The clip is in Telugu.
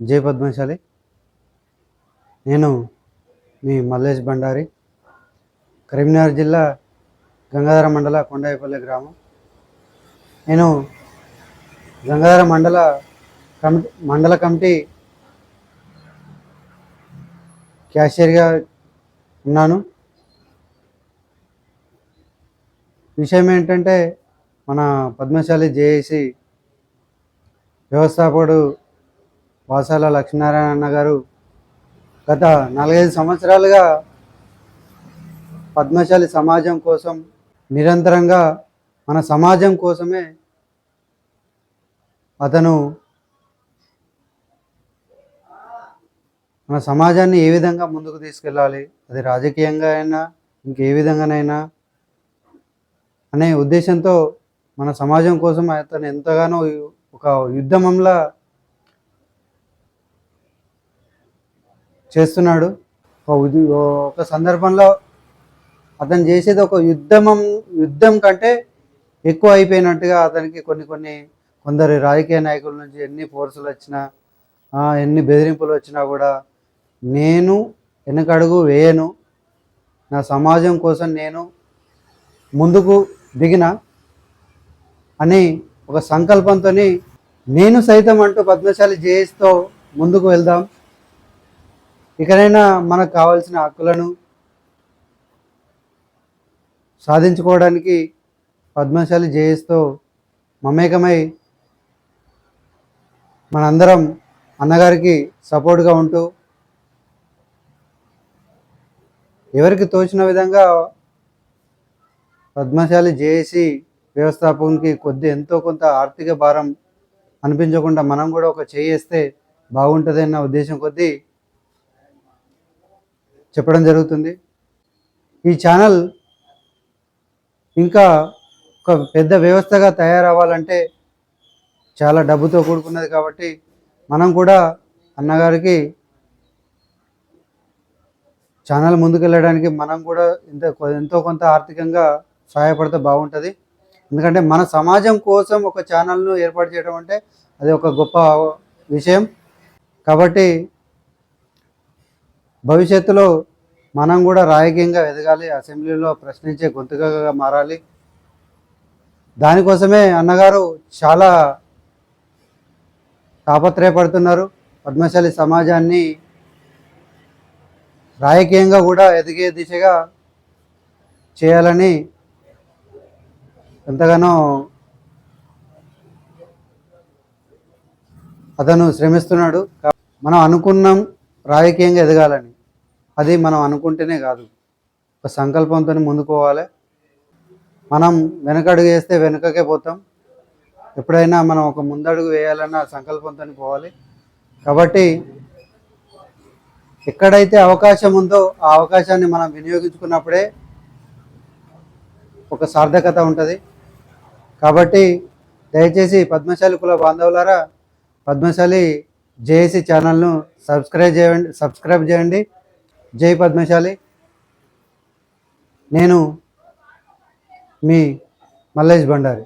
జై పద్మశాలి. నేను మీ మల్లేష్ బండారి కరీంనగర్ జిల్లా గంగాధర మండల కొండాయిపల్లి గ్రామం. నేను గంగాధర మండల కమిటీ మండల కమిటీ క్యాషియర్గా ఉన్నాను. విషయం ఏంటంటే మన పద్మశాలి జేఏసి వ్యవస్థాపకుడు వాసాల లక్ష్మీనారాయణ అన్న గారు గత నాలుగైదు సంవత్సరాలుగా పద్మశాలి సమాజం కోసం నిరంతరంగా మన సమాజం కోసమే అతను మన సమాజాన్ని ఏ విధంగా ముందుకు తీసుకెళ్ళాలి అది రాజకీయంగా అయినా ఇంకే విధంగానైనా అనే ఉద్దేశంతో మన సమాజం కోసం అతను ఎంతగానో ఒక యుద్ధమంలా చేస్తున్నాడు. ఒక ఒక సందర్భంలో అతను చేసేది ఒక యుద్ధమం యుద్ధం కంటే ఎక్కువ అయిపోయినట్టుగా అతనికి కొన్ని కొన్ని కొందరు రాజకీయ నాయకుల నుంచి ఎన్ని ఫోర్సులు వచ్చినా ఎన్ని బెదిరింపులు వచ్చినా కూడా నేను వెనకడుగు వేయను. నా సమాజం కోసం నేను ముందుకు దిగిన అని ఒక సంకల్పంతో నేను సైతం అంటూ పద్మశాలి జేఎస్తో ముందుకు వెళ్దాం. ఇకనైనా మనకు కావాల్సిన హక్కులను సాధించుకోవడానికి పద్మశాలి జేఎస్తో మమేకమై మనందరం అన్నగారికి సపోర్ట్గా ఉంటూ ఎవరికి తోచిన విధంగా పద్మశాలి జేఏసీ వ్యవస్థాపకునికి కొద్ది ఎంతో కొంత ఆర్థిక భారం అనిపించకుండా మనం కూడా ఒక చేయిస్తే బాగుంటుంది అన్న ఉద్దేశం కొద్దీ చెప్పడం జరుగుతుంది. ఈ ఛానల్ ఇంకా ఒక పెద్ద వ్యవస్థగా తయారవ్వాలంటే చాలా డబ్బుతో కూడుకున్నది కాబట్టి మనం కూడా అన్నగారికి ఛానల్ ముందుకెళ్ళడానికి మనం కూడా ఇంత ఎంతో కొంత ఆర్థికంగా సహాయపడితే బాగుంటుంది. ఎందుకంటే మన సమాజం కోసం ఒక ఛానల్ను ఏర్పాటు చేయడం అంటే అది ఒక గొప్ప విషయం. కాబట్టి భవిష్యత్తులో మనం కూడా రాజకీయంగా ఎదగాలి అసెంబ్లీలో ప్రశ్నించే గొంతుగా మారాలి. దానికోసమే అన్నగారు చాలా తాపత్రయపడుతున్నారు. పద్మశాలి సమాజాన్ని రాజకీయంగా కూడా ఎదిగే దిశగా చేయాలని ఎంతగానో అతను శ్రమిస్తున్నాడు. మనం అనుకున్నాం రాజకీయంగా ఎదగాలని. అది మనం అనుకుంటేనే కాదు. ఒక సంకల్పంతో ముందుకోవాలి మనం వెనకడుగు వేస్తే వెనుకకే పోతాం. ఎప్పుడైనా మనం ఒక ముందడుగు వేయాలన్న సంకల్పంతో పోవాలి. కాబట్టి ఎక్కడైతే అవకాశం ఉందో ఆ అవకాశాన్ని మనం వినియోగించుకున్నప్పుడే ఒక సార్థకత ఉంటుంది. కాబట్టి దయచేసి పద్మశాలి కుల బాంధవులారా పద్మశాలి జేఏసీ ఛానల్ను సబ్స్క్రైబ్ చేయండి సబ్స్క్రైబ్ చేయండి. జై పద్మశాలి. నేను మీ మల్లేష్ బండారి